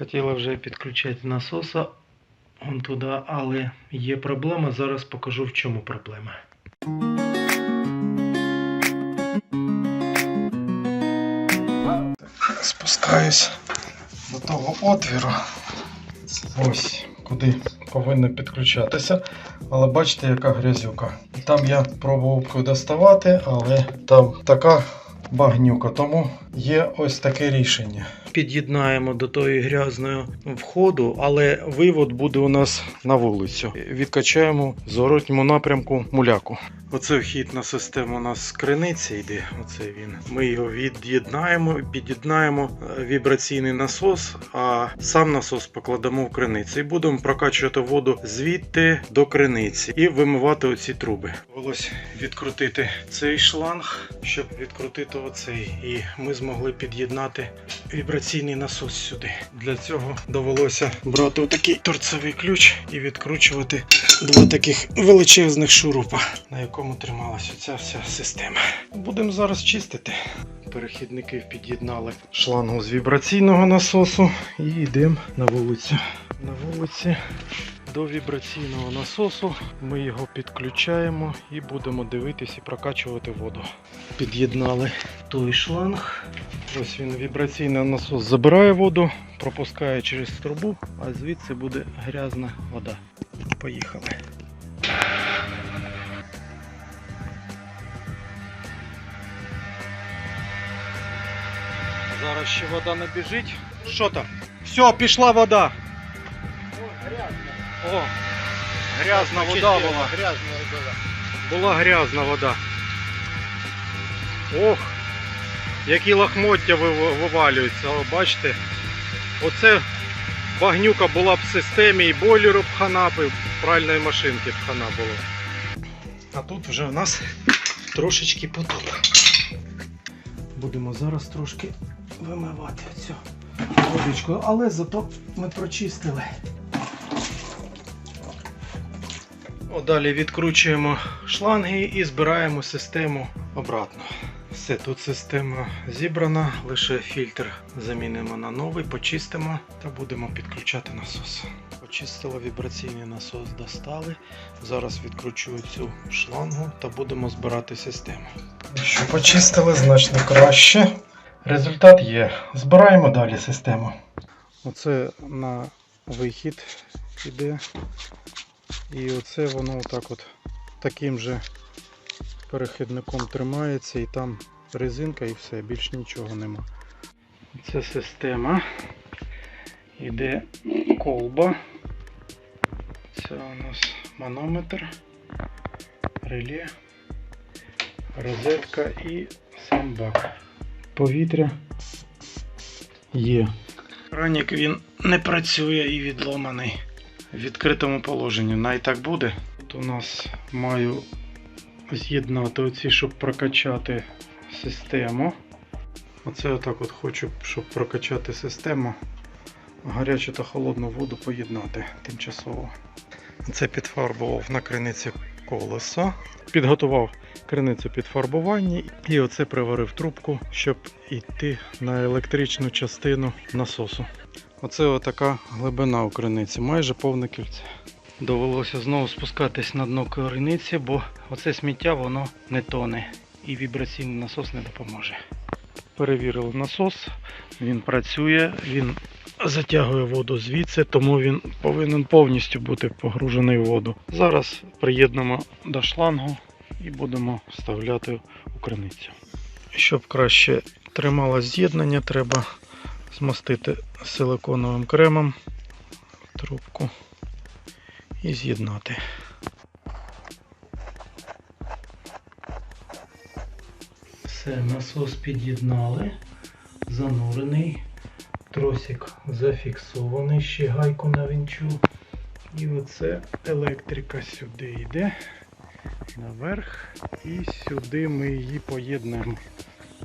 Хотіла вже підключати насоса он туди, але є проблема. Зараз покажу в чому проблема. Спускаюсь до того отвіру. Ось куди повинно підключатися. Але бачите, яка грязюка. Там я пробував доставати, але там така багнюка. Тому є ось таке рішення. Під'єднаємо до тої грязної входу, але вивод буде у нас на вулицю. Відкачаємо в зворотньому напрямку муляку. Оце вхід на систему у нас з криниці йде. Оце він. Ми його від'єднаємо, під'єднаємо е, вібраційний насос, а сам насос покладемо в криницю. І будемо прокачувати воду звідти до криниці і вимивати оці труби. Довелось відкрутити цей шланг, щоб відкрутити оцей. І ми змогли під'єднати вібраційний насос сюди. Для цього довелося брати отакий торцевий ключ і відкручувати два таких величезних шурупа, на якому трималася ця вся система. Будемо зараз чистити. Перехідники під'єднали шлангу з вібраційного насосу і йдемо на вулицю. На вулиці до вібраційного насосу ми його підключаємо і будемо дивитись і прокачувати воду. Під'єднали той шланг. Ось він вібраційний насос забирає воду, пропускає через трубу, а звідси буде грязна вода. Поїхали. Зараз ще вода не біжить. Що там? Все, пішла вода. О, грязна вода була. Грязная была. Була грязна вода. Ох, які лахмоття ви- вивалюються, О, бачите? Оце багнюка була б в системі і бойлеру б хана, і пральної машинки б хана було. А тут вже у нас трошечки потоп. Будемо зараз трошки вимивати цю водичку, але зато ми прочистили. О, Далі відкручуємо шланги і збираємо систему обратно. Все, тут система зібрана, лише фільтр замінимо на новий, почистимо та будемо підключати насос. Почистили вібраційний насос, достали. Зараз відкручую цю шлангу та будемо збирати систему. Що почистили значно краще. Результат є. Збираємо далі систему. Оце на вихід іде. І оце воно отак от таким же перехідником тримається і там резинка і все, більш нічого нема. Це система. Іде колба. Це у нас манометр, реле, розетка і сам бак. Повітря є. Ранік він не працює і відломаний в відкритому положенні. Най так буде. Тут у нас маю з'єднати оці, щоб прокачати систему. Оце отак от хочу, щоб прокачати систему. Гарячу та холодну воду поєднати тимчасово. Це підфарбував на криниці колесо. Підготував криницю під фарбування і оце приварив трубку, щоб йти на електричну частину насосу. Оце отака глибина у криниці, майже повне кільце. Довелося знову спускатись на дно криниці, бо оце сміття воно не тоне і вібраційний насос не допоможе. Перевірили насос, він працює, він затягує воду звідси, тому він повинен повністю бути погружений в воду. Зараз приєднемо до шлангу і будемо вставляти у криницю. Щоб краще трималось з'єднання, треба змастити силиконовим кремом трубку і з'єднати. Все, насос під'єднали, занурений, тросик зафіксований, ще гайку навінчу. І оце електрика сюди йде наверх і сюди ми її поєднуємо.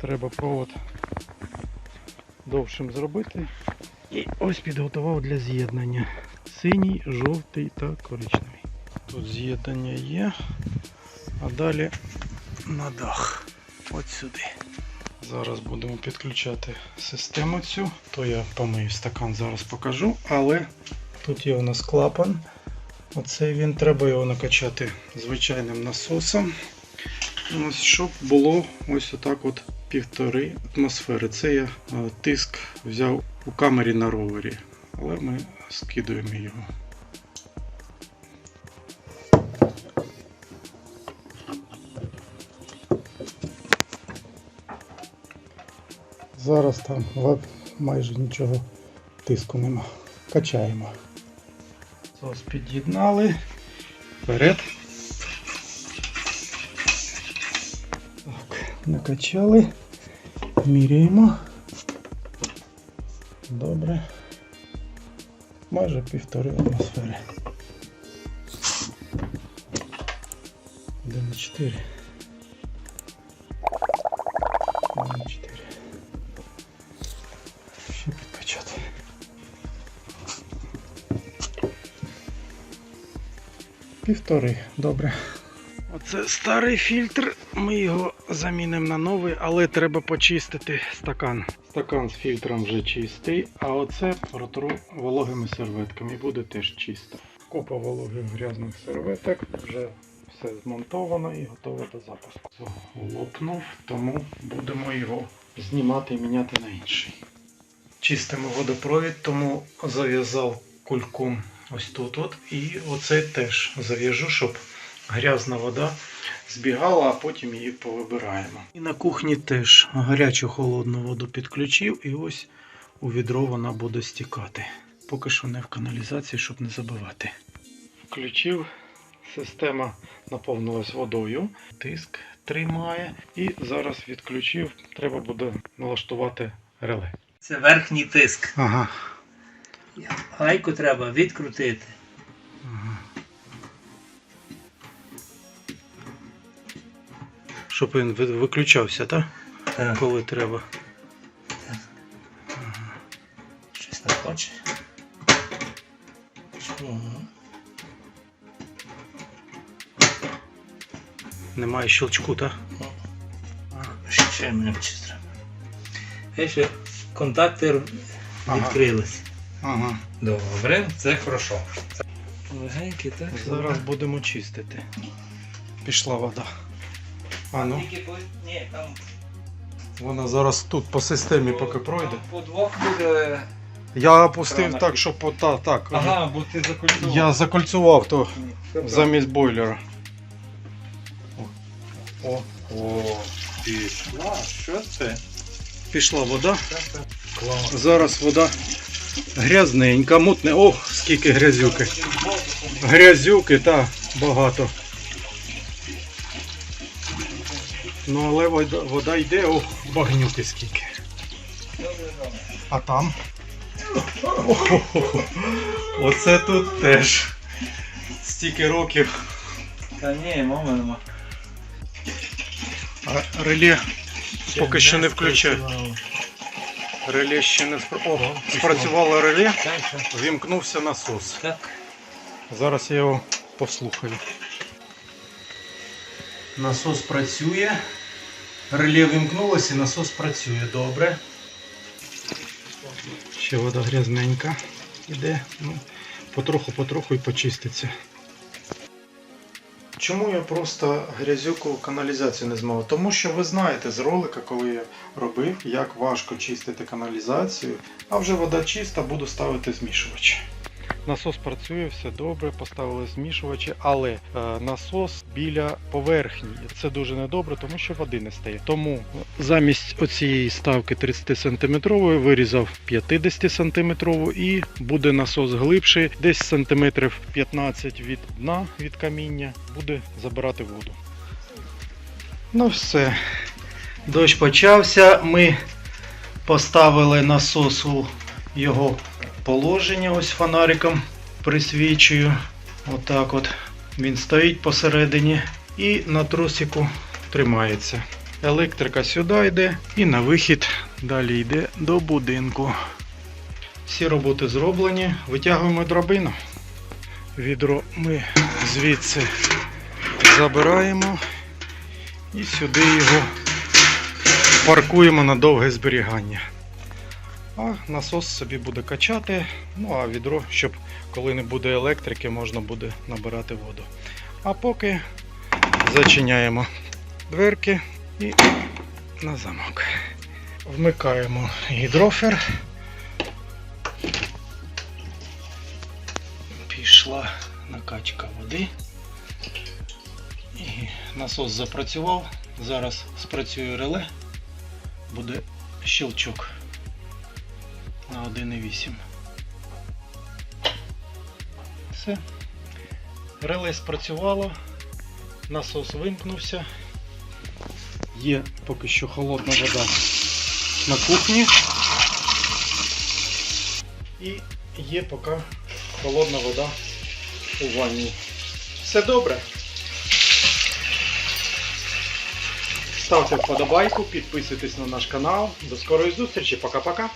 Треба провод довшим зробити. І ось підготував для з'єднання. Синій, жовтий та коричневий. Тут з'єднання є, а далі на дах. От сюди. Зараз будемо підключати систему цю. То я помию стакан, зараз покажу. Але тут є у нас клапан. Оцей він треба його накачати звичайним насосом. Щоб було ось отак от півтори атмосфери. Це я е, тиск взяв у камері на ровері, але ми скидуємо його. Зараз там майже нічого тиску нема. Качаємо. Ось під'єднали. Вперед. Так, накачали. Міряємо. Добре. Майже півтори атмосфери. 1,4. 1,4. Півтори, добре. Оце старий фільтр. Ми його замінимо на новий, але треба почистити стакан. Стакан з фільтром вже чистий, а оце протру вологими серветками і буде теж чисто. Купа вологих грязних серветок, вже все змонтовано і готове до запуску. Лопнув, тому будемо його знімати і міняти на інший. Чистимо водопровід, тому зав'язав кульком ось тут. От, і оце теж зав'яжу, щоб грязна вода збігала, а потім її повибираємо. І на кухні теж гарячу холодну воду підключив, і ось у відро вона буде стікати. Поки що не в каналізації, щоб не забивати. Включив, система наповнилась водою, тиск тримає. І зараз відключив, треба буде налаштувати реле. Це верхній тиск. Ага. Гайку треба відкрутити. Щоб він виключався, так? Так. Коли треба. Щось не хоче. Чому? Немає щелчку, так? Ще менше треба. Ще контакти Ага. відкрились. Ага. Добре, це хорошо. Легенький, так? Зараз будемо чистити. Пішла вода. А ну, Ні, там, вона зараз тут по системі поки пройде. по двох буде. Я опустив так, щоб ота, так. Ага, бо ти закольцував. Я закольцював то замість бойлера. О, О, пішла. Що це? пішла вода. Зараз вода грязненька, мутне. Ох, скільки грязюки. Грязюки, та багато. Ну але вода, вода йде, ох, багнюки скільки. А там? Охо-хо-хо. Оце тут теж. Стільки років. Та ні, мама нема. А реле поки що не включаю. Реле ще не спра... О, спрацювало реле, вімкнувся насос. Зараз я його послухаю. Насос працює. Реле вимкнулося і насос працює добре. Ще вода грязненька іде. Ну, потроху-потроху і почиститься. Чому я просто грязюку каналізацію не змив? Тому що ви знаєте з ролика, коли я робив, як важко чистити каналізацію, а вже вода чиста, буду ставити змішувач. Насос працює, все добре, поставили змішувачі, але е, насос біля поверхні. Це дуже недобре, тому що води не стає. Тому замість оцієї ставки 30 см вирізав 50 см і буде насос глибший, десь сантиметрів 15 від дна від каміння, буде забирати воду. Ну все. Дощ почався. Ми поставили насос у його положення, ось фонариком присвічую. Отак от. Він стоїть посередині і на тросику тримається. Електрика сюди йде і на вихід далі йде до будинку. Всі роботи зроблені. Витягуємо драбину. Відро ми звідси забираємо і сюди його паркуємо на довге зберігання. А насос собі буде качати, ну а відро, щоб коли не буде електрики, можна буде набирати воду. А поки зачиняємо дверки і на замок. Вмикаємо гідрофер. Пішла накачка води. І насос запрацював. Зараз спрацює реле. Буде щелчок на 1,8. Все. Реле спрацювало. Насос вимкнувся. Є поки що холодна вода на кухні. І є поки холодна вода у ванні. Все добре. Ставте вподобайку, підписуйтесь на наш канал. До скорої зустрічі. Пока-пока.